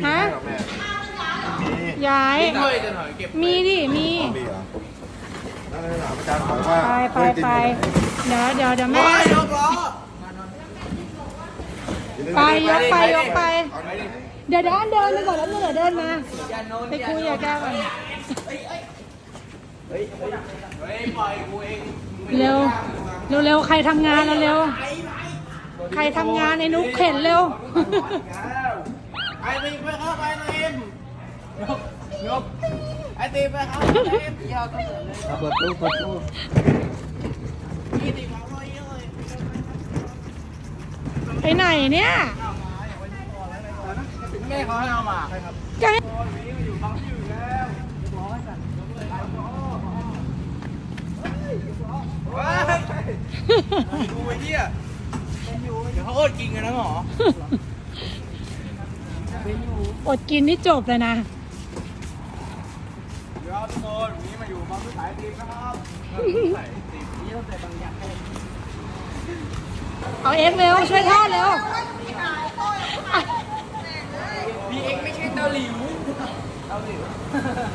มีฮะให้หรอกแม่มีย้าย ช่วยจะหน่อยเก็บมีดิ มี มีเหรอแล้วถามอาจารย์บอกว่าไปไปไปเดี๋ยวเดี๋ยวเดี๋ยวแม่ไม่ ยกล้อไปยกไปยกไป เดี๋ยวเดี๋ยวอันเดินไปก่อนแล้วเดี๋ยวเดินมา อย่าโน้นไปคุยกับแกก่อนเฮ้ยปล่อยกูเองเร็ว เร็วเร็วใครทำงานเร็วใครทำงานไอ้นุ๊กเข็นเร็วไอ้ ตีไปเข้าไปนะเอ็มยกยกไอตีไปเข้าไปนะเอ็มยาวก็เลือเลยเปิดตู้เปิดตู้ยี่ตีมาร้อยเยอะเลยไปไหนเนี่ยแม่เขาให้เอามาจะให้ว้ายดูไอ้เหี้ยเดี๋ยวเขาอดกินกันนะหมอ อดกินนี่จบเลยนะ เดี๋ยวทุกคนวันนี้มาอยู่บ้านผู้สายทีมนะครับใส่ทีมนี้ต้องใส่บางอย่างให้เอาเอ็กเร็วช่วยทอดเร็วพี่เอ็กไม่ใช่เตาหลิวเตาหลิว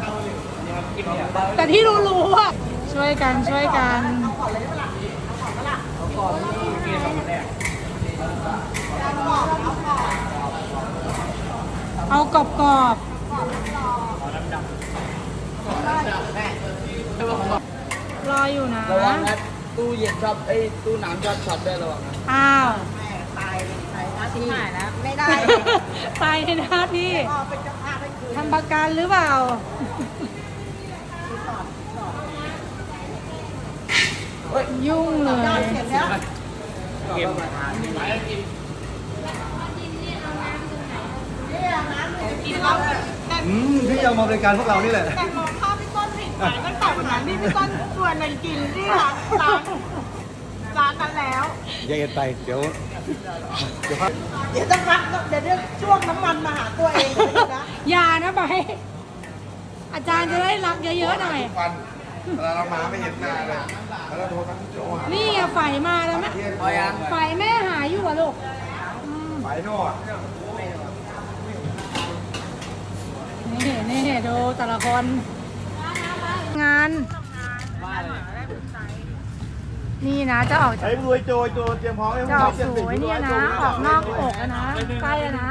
เตาหลิวเนี่ยครับกินเนี่ยแต่ที่รู้ๆอะช่วยกันช่วยกันก่อนที่เกมสองแรกเอาก รอบกรอบๆรออยู่นะระวังนะตู้เย็นชอบไอ้ยตู้น้ำชอบช็อตด้วยระวังนะอ้าวตายตายหน้าที่หายแล้วไม่ได้ตายในหน้าที่พ่อเป็นเจ้าภาพให้คืนทำประกันหรือเปล่ายุ่งเลยเสร็จแล้วเกมมา ทานไปกินอืมพี่เอามาบริการพวกเรานี่แหละ แต่มองภาพพี่ต้นผิดไปตั้งแต่วันนั้นที่พี่ต้นชวนนันกินที่ร้านร้านร้านนั้นแล้ว อย่าเอ็นไป เดี๋ยว เดี๋ยวพักเดี๋ยวจะพักเดี๋ยวเรื่องช่วงน้ำมันมาหาตัวเองเลยนะอย่านะไปอาจารย์จะได้รับเยอะๆหน่อย วันเวลาเรามาไม่เห็นหน้าเลยแล้วเราโทรกันโทรหานี่ไงไฟมาแล้วไหมพอยังไฟแม่หายอยู่อะลูกไปโน่นนี่นี่ดู แต่ละคน งาน นี่นะจะออกจากไอ้รวยโจยโจยเตรียมพร้อมให้พวจะกอเราอกเตรียมสสิ่งวยที่เนี่ยร้นะ ออกนอกอกอะนะใกล้อะนะ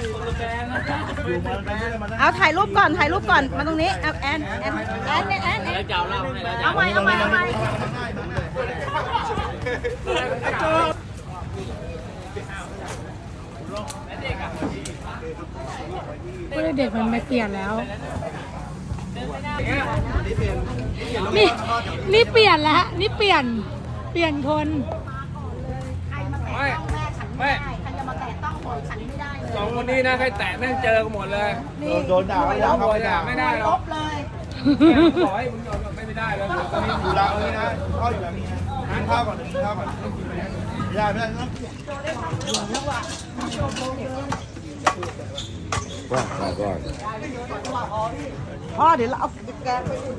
อยู่มากันไม่ได้มานั่งเอาถ่ายรูปก่อนถ่ายรูปก่อนมาตรงนี้เอาแอนแอนแอนเนี่ยแอนแอนแล้วเจ้าเล่าให้แล้วเอาใหม่เอาใหม่เอาใหม่ เพื่อเด็กมันไม่เปลี่ยนแล้ว นี่นี่เปลี่ยนแล้วนี่เปลี่ยนเปลี่ยนคนใครมาแตะต้องแม่ฉันไม่ได้ใครจะมาแตะต้องหัวฉันไม่ได้เลยสองคนนี้นะใครแตะแม่งเจอกันหมดเลยโดนโดนด่าไม่ได้เข้าไปด่าไม่ได้หรลอกบเลยขอให้มึงยอมไม่ได้แล้วตอนนี้อยู่เราเลยนะข้ออยู่แบบนี้นะกินข้าวก่อนกินข้าวก่อนไม่ได้ไม่ได้นะ ว่าก่อนพ่อเดี๋ยวเราเอาแกงไปอุ่น